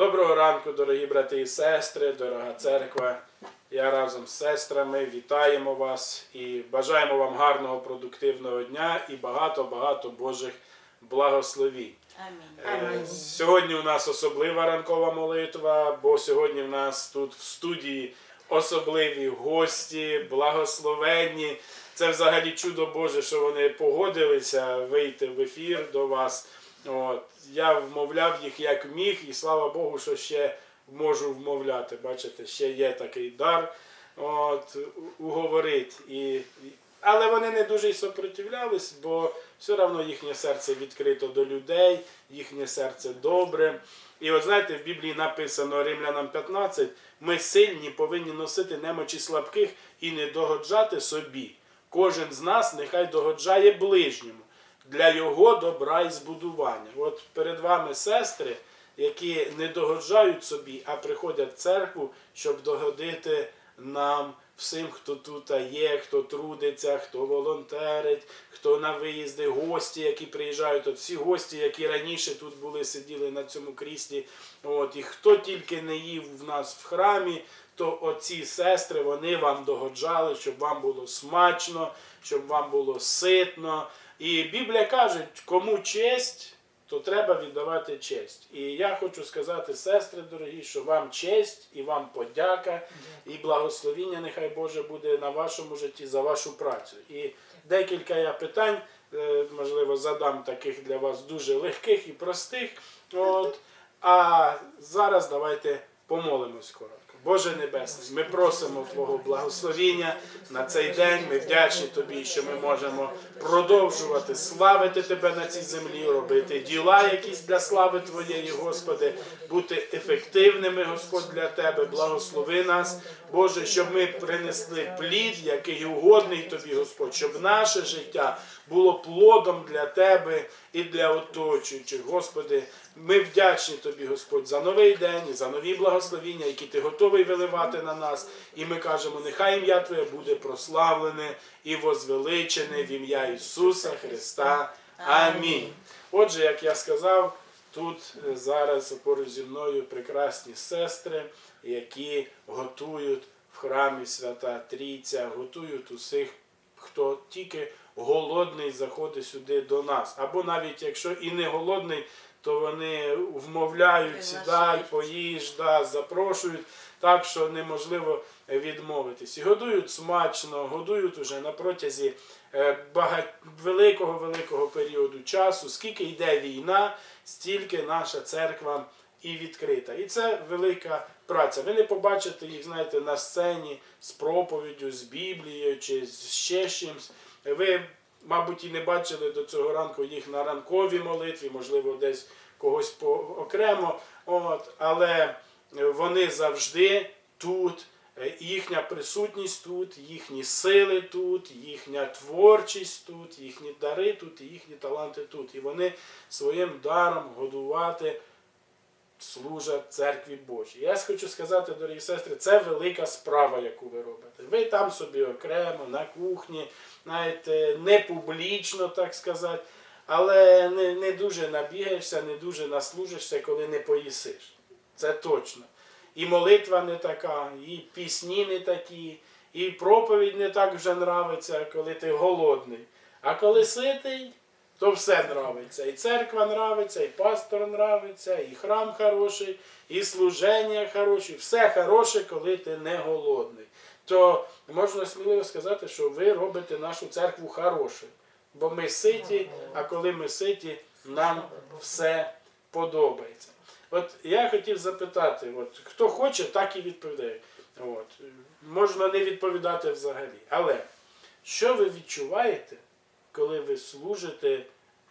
Доброго ранку, дорогі брати і сестри, дорога церква. Я разом з сестрами вітаємо вас і бажаємо вам гарного продуктивного дня і багато-багато Божих благословінь. Амінь. Е, Амінь. Сьогодні у нас особлива ранкова молитва, бо сьогодні в нас тут в студії особливі гості, благословенні. Це взагалі чудо Боже, що вони погодилися вийти в ефір до вас. От. Я вмовляв їх як міг, і слава Богу, що ще можу вмовляти. Бачите, ще є такий дар от, уговорити. І, але вони не дуже й сопротивлялись, бо все одно їхнє серце відкрито до людей, їхнє серце добре. І от знаєте, в Біблії написано Римлянам 15, ми сильні повинні носити немочі слабких і не догоджати собі. Кожен з нас нехай догоджає ближньому для його добра і збудування. От перед вами сестри, які не догоджають собі, а приходять в церкву, щоб догодити нам всім, хто тут є, хто трудиться, хто волонтерить, хто на виїзди, гості, які приїжджають. От всі гості, які раніше тут були, сиділи на цьому кріслі. От, і хто тільки не їв в нас в храмі, то оці сестри вони вам догоджали, щоб вам було смачно, щоб вам було ситно. І Біблія каже, кому честь, то треба віддавати честь. І я хочу сказати, сестри дорогі, що вам честь і вам подяка, і благословіння нехай Боже буде на вашому житті за вашу працю. І декілька я питань, е, можливо, задам таких для вас дуже легких і простих. От. А зараз давайте помолимось коротко. Боже Небесний, ми просимо Твого благословіння на цей день. Ми вдячні Тобі, що ми можемо продовжувати славити Тебе на цій землі, робити діла якісь для слави Твоєї, Господи, бути ефективними, Господь, для Тебе. Благослови нас, Боже, щоб ми принесли плід, який угодний Тобі, Господь, щоб наше життя було плодом для Тебе і для оточуючих. Господи, ми вдячні Тобі, Господь, за новий день за нові благословіння, які Ти готовий виливати на нас. І ми кажемо, нехай ім'я Твоє буде прославлене і возвеличене в ім'я Ісуса Христа. Амінь. Отже, як я сказав, тут е, зараз поруч зі мною прекрасні сестри, які готують в храмі Свята Трійця, готують усіх, хто тільки голодний заходить сюди до нас. Або навіть якщо і не голодний, то вони вмовляють, сідай, поїж, да, запрошують, так що неможливо відмовитись. І годують смачно, годують уже на протязі е, великого великого періоду часу. Скільки йде війна, стільки наша церква і відкрита. І це велика праця. Ви не побачите їх, знаєте, на сцені з проповіддю, з Біблією чи з ще чимось. Ви, мабуть, і не бачили до цього ранку їх на ранковій молитві, можливо, десь когось по окремо. От, але вони завжди тут. Їхня присутність тут, їхні сили тут, їхня творчість тут, їхні дари тут, їхні таланти тут. І вони своїм даром годувати служать церкві Божій. Я хочу сказати, дорогі сестри, це велика справа, яку ви робите. Ви там собі окремо, на кухні, знаєте, не публічно, так сказати, але не, не дуже набігаєшся, не дуже наслужишся, коли не поїсиш. Це точно. І молитва не така, і пісні не такі, і проповідь не так вже нравиться, коли ти голодний. А коли ситий, то все нравиться. І церква нравиться, і пастор нравиться, і храм хороший, і служення хороше, все хороше, коли ти не голодний. То можна сміливо сказати, що ви робите нашу церкву хорошою. Бо ми ситі, а коли ми ситі, нам все подобається. От я хотів запитати, от, хто хоче, так і відповідає. От. Можна не відповідати взагалі. Але що ви відчуваєте, коли ви служите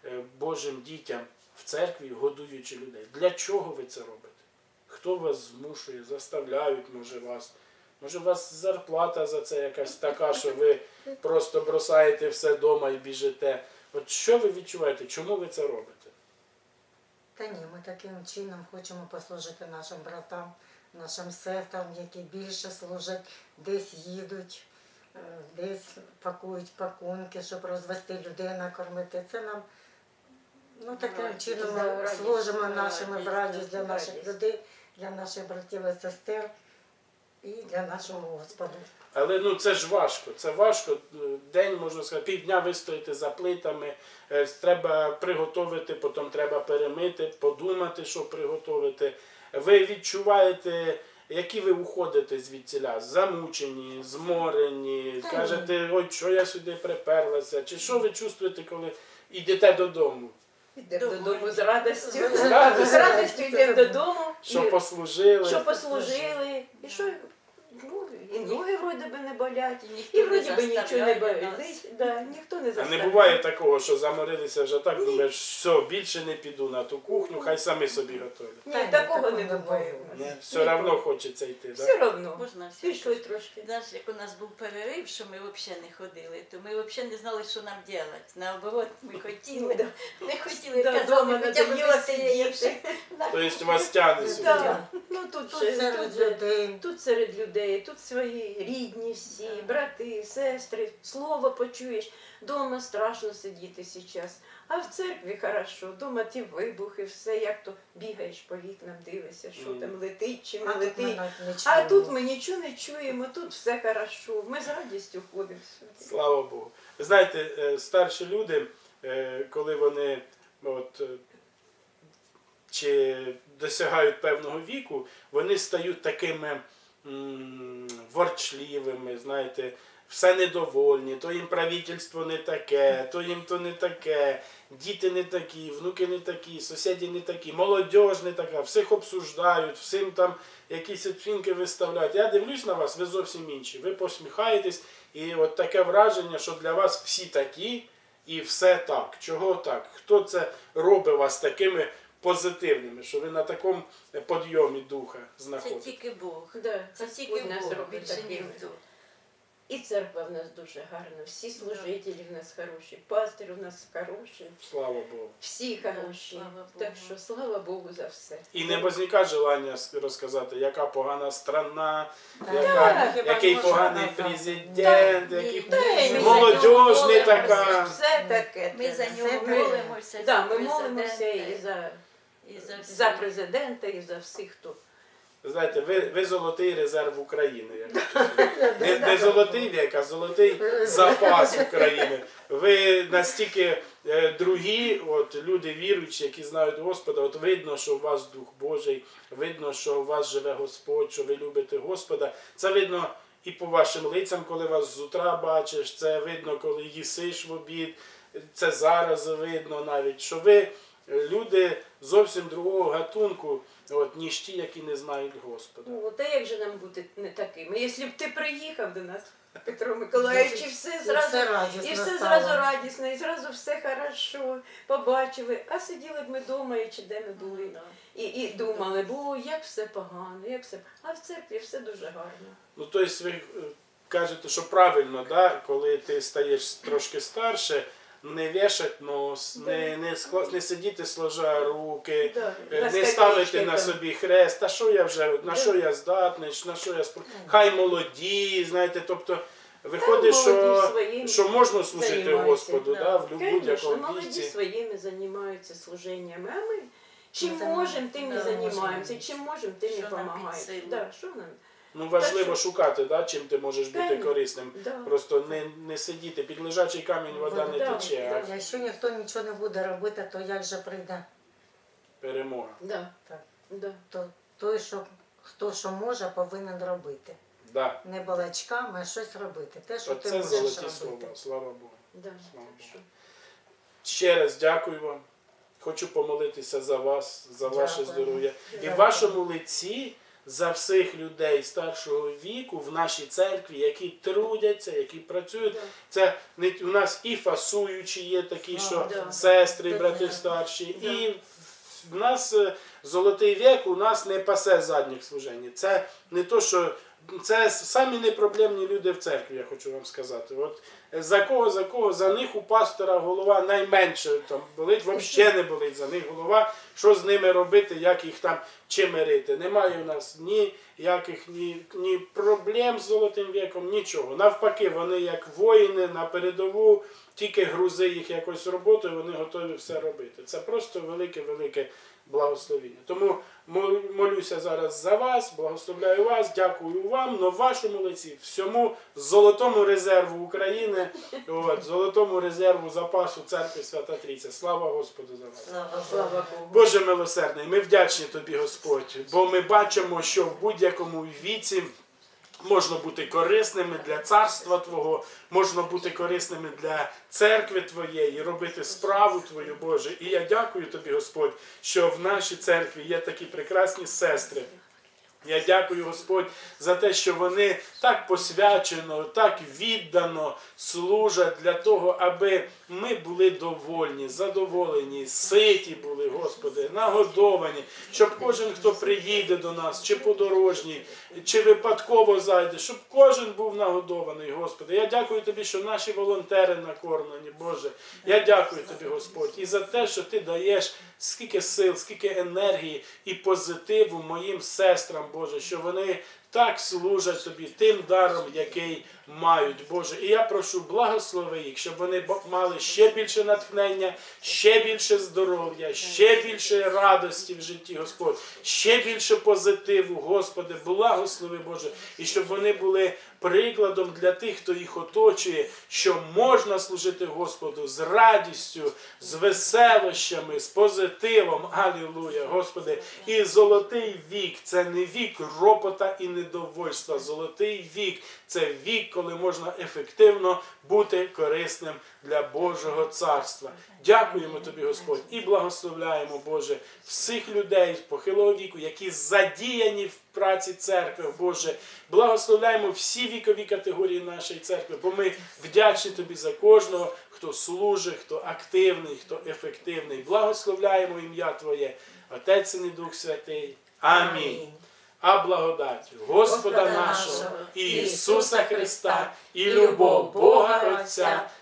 е, Божим дітям в церкві, годуючи людей? Для чого ви це робите? Хто вас змушує, заставляють, може вас? Може, у вас зарплата за це якась така, що ви просто бросаєте все вдома і біжите. От що ви відчуваєте? Чому ви це робите? Та ні, ми таким чином хочемо послужити нашим братам, нашим сестрам, які більше служать, десь їдуть, десь пакують пакунки, щоб розвести людей, накормити. Це нам Ну, таким чином ми служимо нашими в радість для наших людей, для наших братів і сестер і для нашого Господа. Але ну це ж важко. Це важко. День, можна сказати, півдня вистояти за плитами. Е, Треба приготувати, потім треба перемити, подумати, що приготувати. Ви відчуваєте, які ви уходите звідціля? Замучені, зморені, кажете, ой, що я сюди приперлася. Чи що ви чувствуєте, коли йдете додому? Йдемо додому з радістю. З радістю. Йдемо додому. Що послужили? що послужили, і що і ноги вроді би не болять, І ніхто і не вроді би нічого не болить. Да, ніхто не А заставляє. не буває такого, що заморилися вже так, думаєш, все, більше не піду на ту кухню, хай самі собі готують. Ні, Та ні, такого такого не не буває. у нас. Ні, все одно хочеться йти. Все одно. Можна все. Пішли трошки. Знаєш, як у нас був перерив, що ми взагалі не ходили, то ми взагалі не знали, що нам робити. Наоборот, ми хотіли, Да. не хотіли, Да, казали, хоча б надоело веселіше. сидіти. Тобто вас тягне сюди. Да. Ну тут, Тут ще- серед тут, же- людей. тут серед людей, тут свої рідні всі, брати, сестри, слово почуєш. Дома страшно сидіти зараз. А в церкві хорошо, дома ті вибухи, все, як то бігаєш по вікнам, дивишся, що там летить чи не А тут ми летить. А тут ми нічого не чуємо, тут все хорошо. Ми з радістю ходимо сюди. Слава Богу. Ви знаєте, е, старші люди, е, коли вони от, е, чи досягають певного віку, вони стають такими ворчливими, знаєте, все недовольні, то їм правительство не таке, то їм то не таке, діти не такі, внуки не такі, сусіди не такі, молодь не така, всіх обсуждають, всім там якісь оцінки виставляють. Я дивлюсь на вас, ви зовсім інші. Ви посміхаєтесь, і от таке враження, що для вас всі такі і все так. Чого так? Хто це робить вас такими позитивними, що ви на такому підйомі духа Це тільки Бог. Да, Це тільки Господь нас робить більше ніхто. І церква в нас дуже гарна, всі служителі в нас хороші, пастир в нас хороший, Слава Богу. всі хороші. слава Богу. Так що слава Богу за все. І не возникає желання розказати, яка погана страна, Так. яка, Хіба який можна поганий казати? президент, Ні, який Та й молодь не така. Все таке. Ми за нього молимося. Да, ми молимося і за, і за, за президента, і за всіх, хто. Знаєте, ви, ви золотий резерв України. як. Не, не золотий вік, а золотий запас України. Ви настільки е, другі, от люди віруючі, які знають Господа, от видно, що у вас Дух Божий, видно, що у вас живе Господь, що ви любите Господа. Це видно і по вашим лицям, коли вас з утра бачиш, це видно, коли їсиш в обід. Це зараз видно навіть, що ви люди зовсім другого гатунку, от, ніж ті, які не знають Господа. Ну, та як же нам бути не такими? Якщо б ти приїхав до нас, Петро Миколаївич, і все зразу все радісно І все стало. зразу радісно, і зразу все хорошо, побачили. А сиділи б ми вдома, і чи де ми були, Да. і, і думали, бо як все погано, як все. А в церкві все дуже гарно. Ну, тобто ви е, кажете, що правильно, да, коли ти стаєш трошки старше, не вішать нос, не, не, скла- не сидіти сложа руки, Да, е, на не ставити на там. собі хрест, а що я вже, на що я здатний, на що я спро... Хай молоді, знаєте, тобто виходить, молоді що, своїм що можна служити займаються, Господу да. да, в Конечно, будь-якому молоді віці. своїми займаються служеннями, а ми чим Ми можемо, тим і да, займаємося, можемо. чим можемо, тим і Що нам під допомагаємо. силу. Да, що нам? Ну, важливо Так що- шукати, да, чим ти можеш бути корисним. Да. Просто не, не сидіти під лежачий камінь, вода не Да, тече, а Якщо ніхто нічого не буде робити, то як же прийде? перемога. Да. Так. Да. То той, що хто що може, повинен робити. Да. Не балачками, а щось робити. Те, що ти Оце можеш золоті робити. слова, слава Богу. Да. Слава що. Ще раз дякую вам. Хочу помолитися за вас, за ваше Дякую. здоров'я. І в вашому лиці за всіх людей старшого віку в нашій церкві, які трудяться, які працюють. Да. Це не у нас і фасуючі є такі, що Да. сестри, брати да. старші, Да. і в нас е, золотий вік у нас не пасе задніх служень. Це не то, що це самі непроблемні люди в церкві, я хочу вам сказати. От е, за кого, за кого, за них у пастора голова найменше там болить, взагалі не болить за них голова, що з ними робити, як їх там чи мирити. Немає у нас ніяких ні, ні проблем з золотим віком, нічого. Навпаки, вони як воїни на передову, тільки грузи їх якось роботою, вони готові все робити. Це просто велике-велике благословіння. Тому молюся зараз за вас, благословляю вас, дякую вам, но вашому лиці, всьому золотому резерву України, от, золотому резерву запасу церкви Свята Трійця. Слава Господу за вас. Слава Слава Богу. Боже милосердний, ми вдячні тобі, Господь, бо ми бачимо, що в будь-якому віці можна бути корисними для царства Твого, можна бути корисними для церкви Твоєї, робити справу Твою, Боже. І я дякую тобі, Господь, що в нашій церкві є такі прекрасні сестри. Я дякую, Господь, за те, що вони так посвячено, так віддано служать для того, аби ми були довольні, задоволені, ситі були, Господи, нагодовані, щоб кожен, хто приїде до нас, чи подорожній, чи випадково зайде, щоб кожен був нагодований, Господи. Я дякую Тобі, що наші волонтери накормлені, Боже. Я дякую Тобі, Господь, і за те, що Ти даєш скільки сил, скільки енергії і позитиву моїм сестрам, Боже, що вони так служать тобі тим даром, який мають, Боже. І я прошу, благослови їх, щоб вони мали ще більше натхнення, ще більше здоров'я, ще більше радості в житті, Господь, ще більше позитиву, Господи, благослови, Боже, і щоб вони були прикладом для тих, хто їх оточує, що можна служити Господу з радістю, з веселощами, з позитивом. Алілуя, Господи. І золотий вік це не вік ропота і недовольства. Золотий вік це вік, коли можна ефективно бути корисним для Божого царства. Дякуємо тобі, Господь, і благословляємо, Боже, всіх людей похилого віку, які задіяні в праці церкви, Боже. Благословляємо всі вікові категорії нашої церкви, бо ми вдячні тобі за кожного, хто служить, хто активний, хто ефективний. Благословляємо ім'я Твоє, Отець і Дух Святий. Амінь. А благодать Господа нашого, Ісуса Христа і любов Бога Отця